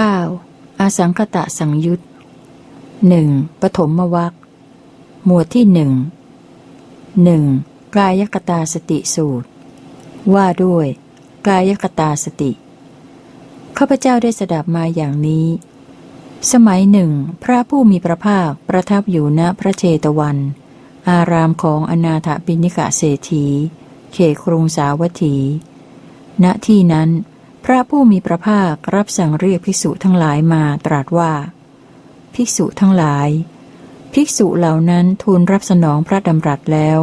9. อาสังคตะสังยุตหนึ่งปฐมวัคหมวดที่หนึ่งหนึ่งกายกตาสติสูตร ว่าด้วย กายกตาสติข้าพเจ้าได้สดับมาอย่างนี้ สมัยหนึ่ง พระผู้มีพระภาคประทับอยู่ณพระเชตวัน อารามของอนาถบิณิกะเศรษฐีเขครุงสาวัตถี ณที่นั้น พระผู้มีพระภาครับสั่งเรียกภิกษุทั้งหลายมาตรัสว่า ภิกษุทั้งหลาย ภิกษุเหล่านั้นทูลรับสนองพระดำรัสแล้ว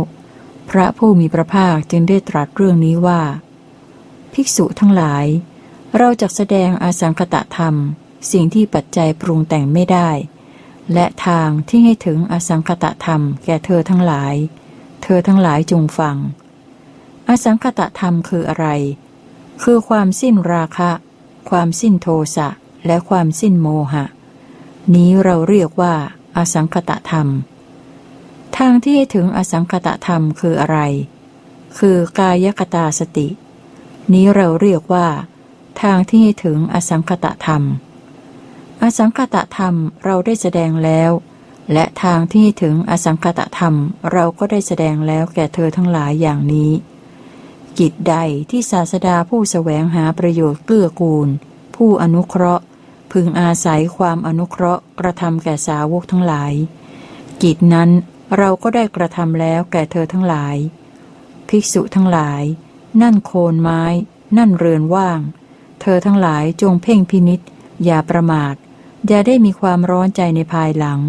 พระผู้มีพระภาคจึงได้ตรัสเรื่องนี้ว่า ภิกษุทั้งหลาย เราจะแสดงอาสังคตะธรรม สิ่งที่ปัจจัยปรุงแต่งไม่ได้ และทางที่ให้ถึงอสังคตะธรรมแก่เธอทั้งหลาย เธอทั้งหลายจงฟัง อสังคตะธรรมคืออะไร คือความสิ้นราคะ ความสิ้นโทสะ และความสิ้นโมหะ นี้เราเรียกว่า อสังคตะธรรม ทางที่ให้ถึงอสังคตะธรรมคืออะไร คือกายกตาสติ นี้เราเรียกว่า ทางที่ให้ถึงอสังคตะธรรม อสังคตะธรรมเราได้แสดงแล้ว และทางที่ถึงอสังคตะธรรมเราก็ได้แสดงแล้วแก่เธอทั้งหลายอย่างนี้ กิจใดที่ศาสดาผู้สแสวงหาประโยชน์เกื้อกูล ผู้อนุเคราะห์ พึงอาศัยความอนุเคราะห์ กระทำแก่สาวกทั้งหลาย กิจนั้นเราก็ได้กระทำแล้วแก่เธอทั้งหลาย ภิกษุทั้งหลาย นั่นโคนไม้ นั่นเรือนว่าง เธอทั้งหลายจงเพ่งพินิษอย่าประมาทอย่าได้มีความร้อนใจในภายหลัง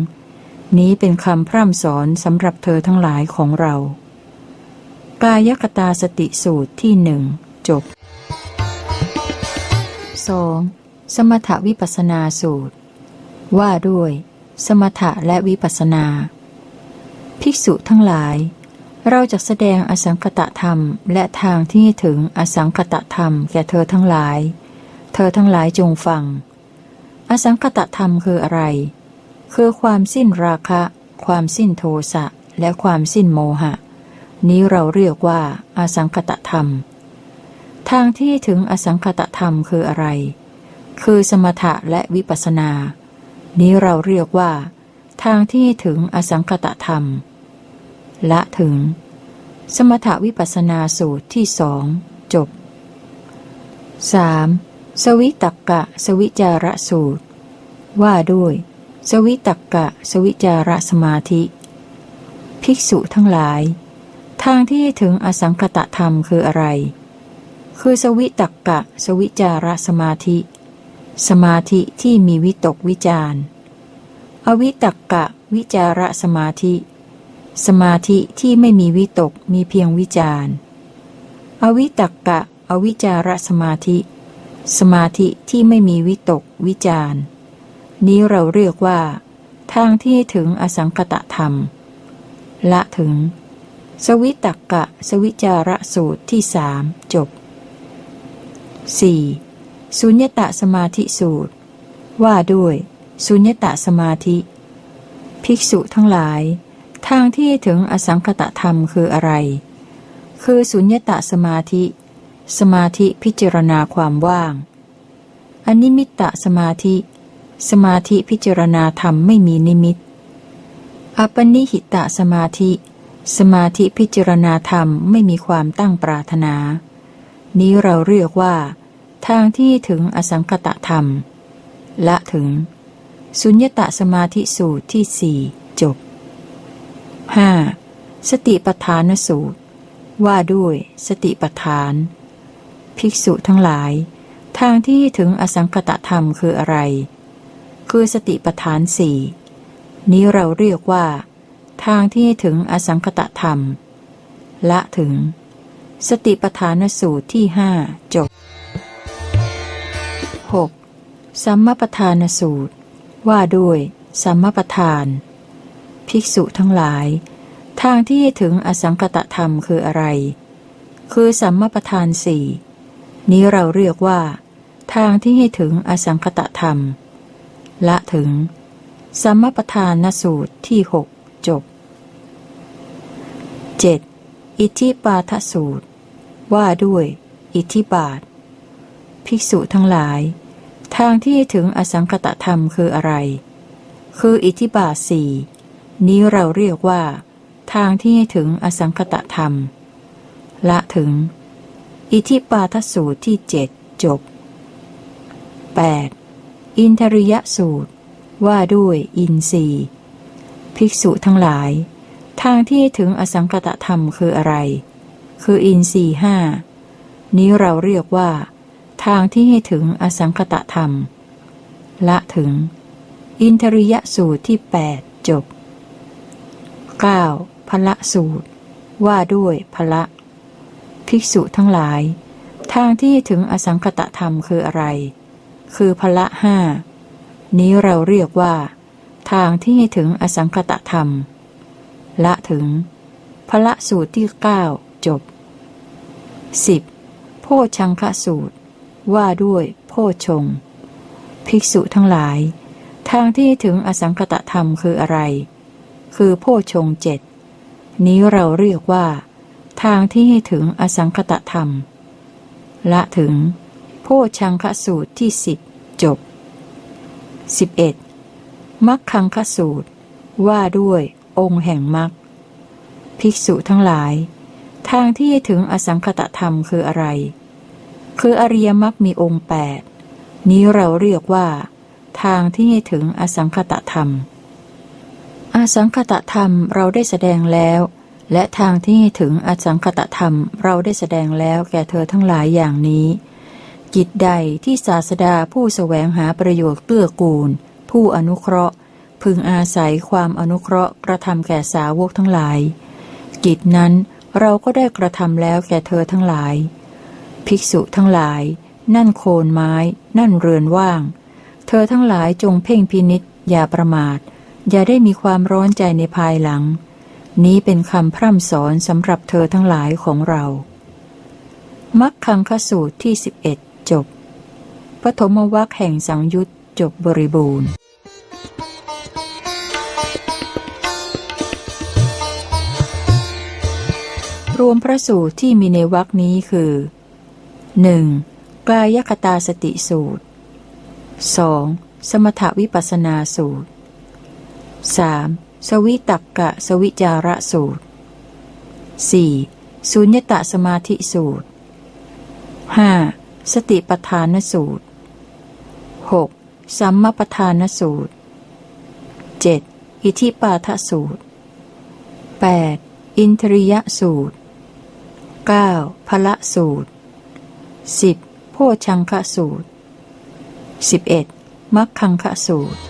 นี้เป็นคำพร่ำสอนสำหรับเธอทั้งหลายของเรา กายคตาสติสูตรที่หนึ่งจบ 2. สมถวิปัสนาสูตร ว่าด้วย สมถะและวิปัสนา ภิกษุทั้งหลาย เราจะแสดงอสังคตะธรรม และทางที่ถึงอสังคตะธรรมแก่เธอทั้งหลาย เธอทั้งหลายจงฟัง อสังคตะธรรมคืออะไร คือความสิ้นราคะ ความสิ้นโทสะและความสิ้นโมหะ นี้เราเรียกว่าอสังคตะธรรม ทางที่ถึงอสังคตะธรรมคืออะไร คือสมถะและวิปัสนา นี้เราเรียกว่า ทางที่ถึงอสังคตะธรรม ละถึง สมถวิปัสนาสูตรที่สองจบ 3. สวิตักกะ สวิจาระสูตร ว่าด้วย สวิตักกะ สวิจารสมาธิ ภิกษุทั้งหลาย ทางที่ถึงอสังคตะธรรมคืออะไร คือสวิตักกะ สวิจารสมาธิ สมาธิที่มีวิตกวิจารอวิตักกะ วิจารสมาธิ สมาธิที่ไม่มีวิตกมีเพียงวิจารอวิตักกะ อวิจารสมาธิ สมาธิที่ไม่มีวิตกวิจารนี้เราเรียกว่า ทางที่ถึงอสังคตะธรรม ละถึง สวิตักกะ สวิจาระสูตรที่สามจบ 4. สุญญตะสมาธิสูตร ว่าด้วย สุญญตะสมาธิ ภิกษุทั้งหลาย ทางที่ถึงอสังคตะธรรมคืออะไร คือสุญญตะสมาธิ สมาธิพิจารณาความว่างอนิมิตตสมาธิ สมาธิพิจารณาธรรมไม่มีนิมิต อปนิหิตะสมาธิ สมาธิพิจารณาธรรมไม่มีความตั้งปรารถนา นี้เราเรียกว่า ทางที่ถึงอสังคตะธรรม ละถึง สุญญตะสมาธิสูตรที่สี่จบ 5. สติปทานสูตร ว่าด้วยสติปทาน ภิกษุทั้งหลาย ทางที่ถึงอสังคตะธรรมคืออะไร คือสติปทานสี่นี้เราเรียกว่า ทางที่ถึงอสังคตธรรม ละถึง สติปทานสูตรที่ห้าจบ 6. สัมมาปทานสูตร ว่าด้วย สัมมาปทาน ภิกษุทั้งหลาย ทางที่ถึงอสังคตธรรมคืออะไร คือสัมมาปทานสี่นี้เราเรียกว่า ทางที่ให้ถึงอสังคตธรรม ละถึง สัมมาปทานนสูตรที่หกจบ 7. อิทธิปาทสูตร ว่าด้วย อิทธิบาท ภิกษุทั้งหลาย ทางที่ถึงอสังคตธรรมคืออะไร คืออิทธิบาทสี่นี้เราเรียกว่า ทางที่ถึงอสังคตธรรม ละถึง อิทธิปาทสูตรที่เจ็ดจบ 8. อินทริยสูตร ว่าด้วยอินทรีย์ ภิกษุทั้งหลาย ทางที่ถึงอสังคตธรรมคืออะไร คืออินทรีย์ห้า นี้เราเรียกว่า ทางที่ให้ถึงอสังคตธรรม ละถึง อินทริยสูตรที่ 8 จบ 9. พละสูตร ว่าด้วยพละ ภิกษุทั้งหลาย ทางที่ถึงอสังคตธรรมคืออะไร คือพละห้า นี้เราเรียกว่า ทางที่ให้ถึงอสังคตธรรม ละถึง พละสูตรที่9จบ 10. โพชังคสูตร ว่าด้วยโพชง ภิกษุทั้งหลาย ทางที่ถึงอสังคตธรรมคืออะไร คือโพชงเจ็ดนี้เราเรียกว่า ทางที่ให้ถึงอสังคตธรรม ละถึง โพชังคสูตรที่สิบจบ 11. มัคคังคสูตร ว่าด้วย องค์แห่งมัคภิกษุทั้งหลาย ทางที่จะถึงอสังคตธรรมคืออะไร คืออริยมรรคมีองค์แปดนี้เราเรียกว่า ทางที่จะถึงอสังคตธรรม อสังคตธรรมเราได้แสดงแล้ว และทางที่ถึงอสังคตธรรมเราได้แสดงแล้วแก่เธอทั้งหลายอย่างนี้ กิจใดที่ศาสดาผู้สแสวงหาประโยชน์เกื้อกูล ผู้อนุเคราะห์ พึงอาศัยความอนุเคราะห์กระทำแก่สาวกทั้งหลาย กิจนั้นเราก็ได้กระทำแล้วแก่เธอทั้งหลาย ภิกษุทั้งหลาย นั่นโคนไม้ นั่นเรือนว่าง เธอทั้งหลายจงเพ่งพินิษอย่าประมาท อย่าได้มีความร้อนใจในภายหลัง นี้เป็นคำพร่ำสอนสำหรับเธอทั้งหลายของเรามักคังคสูตรที่ 11 จบปฐมวัคแห่งสังยุตจบบริบูรณ์ รวมพระสูตรที่มีในวรคนี้คือ 1. กายคตาสติสูตร 2. สมถวิปัสนาสูตร 3. สวิตักกะสวิจาระสูตร 4. สุญญตสมาธิสูตร 5. สติปทานสูตร 6. สัมมาปทานสูตร 7. อิทิปาทสูตร 8. อินทริยสูตร 9. พละสูตร 10. โพชังคสูตร 11. มัคคังคสูตร